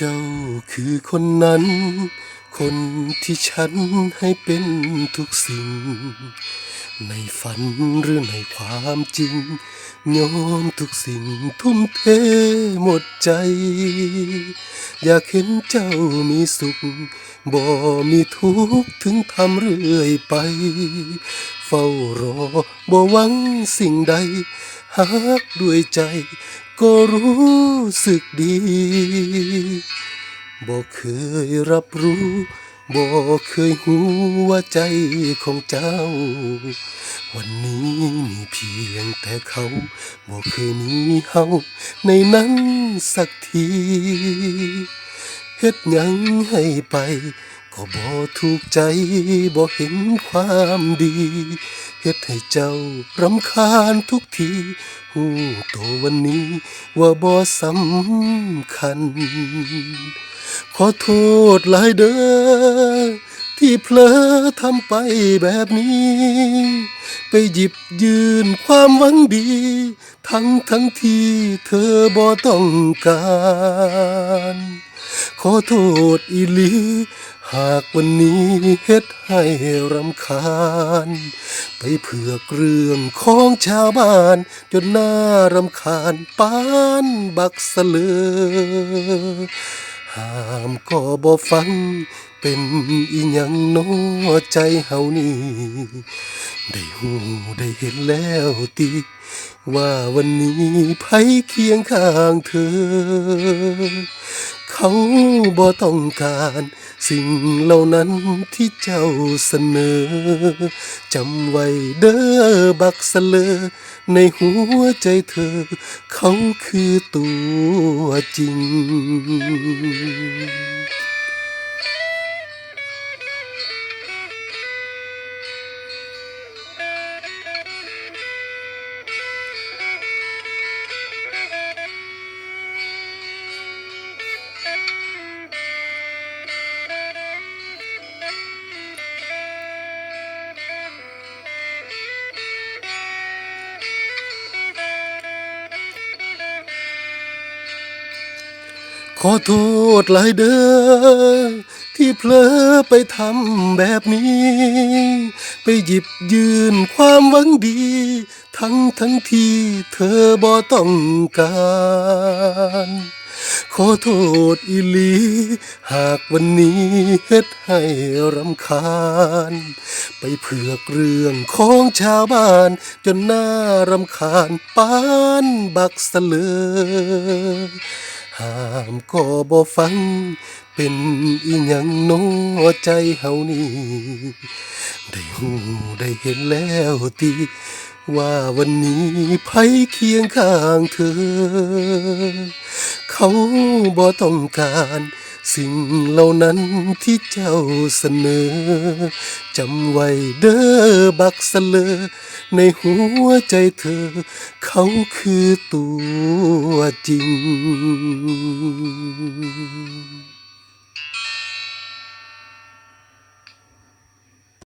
เจ้าคือคนนั้น คนที่ฉันให้เป็นทุกสิ่ง ในฝันหรือในความจริงยอมทุกสิ่งทุ่มเทหมดใจ อยากเห็นเจ้ามีสุข บ่มีทุกข์ถึงทำเรื่อยไป เฝ้ารอบ่หวังสิ่งใดหากด้วยใจก็รู้สึกดี บ่เคยรับรู้บ่เคยหูว่าใจของเจ้า วันนี้มีเพียงแต่เขาบ่เคยมีเฮาในนั้นสักทีเฮ็ดหยังให้ไปก็บ่ถูกใจบ่เห็นความดีเฮ็ดให้เจ้ารำคาญทุกทีหูโตวันนี้ว่าบ่สำคัญ ขอโทษหลายเด้อที่เผลอทำไปแบบนี้ ไปหยิบยืนความหวังดี ทั้งทั้งที่เธอบ่ต้องการ ขอโทษอีลี หากวันนี้เฮ็ดให้รำคาญ ไปเผือกเรื่องของชาวบ้าน จนหน่ารำคาญปานบักสเลอ ห้ามก็บ่ฟัง เป็นอีหยังน้อใจเฮานี่ ได้หูได้เห็นแล้วติว่าวันนี้ไผเคียงข้างเธอ เขาบ่ต้องการสิ่งเหล่านั้นที่เจ้าเสนอ จำไว้เด้อบักสเลอ ในหัวใจเธอ เขาคือตัวจริง อโทษหลายเด้อที่เผลอไปทำแบบนี้ ไปหยิบยืนความหวังดี ทั้งทั้งที่เธอบ่ต้องการ ขอโทษอีหลี หากวันนี้เฮ็ดให้รำคาญ ไปเผือกเรื่องของชาวบ้าน จนน่ารำคาญปานบักสเลอ ห้ามก็บ่ฟัง เป็นอีหยังน้อใจเฮานี่ได้หูได้เห็นแล้วตีว่าวันนี้ไผเคียงข้างเธอ เขาบ่ต้องการ สิ่งเหล่านั้นที่เจ้าเสนอ จำไว้เด้อบักสเลอ ในหัวใจเธอ เขาคือตัวจริง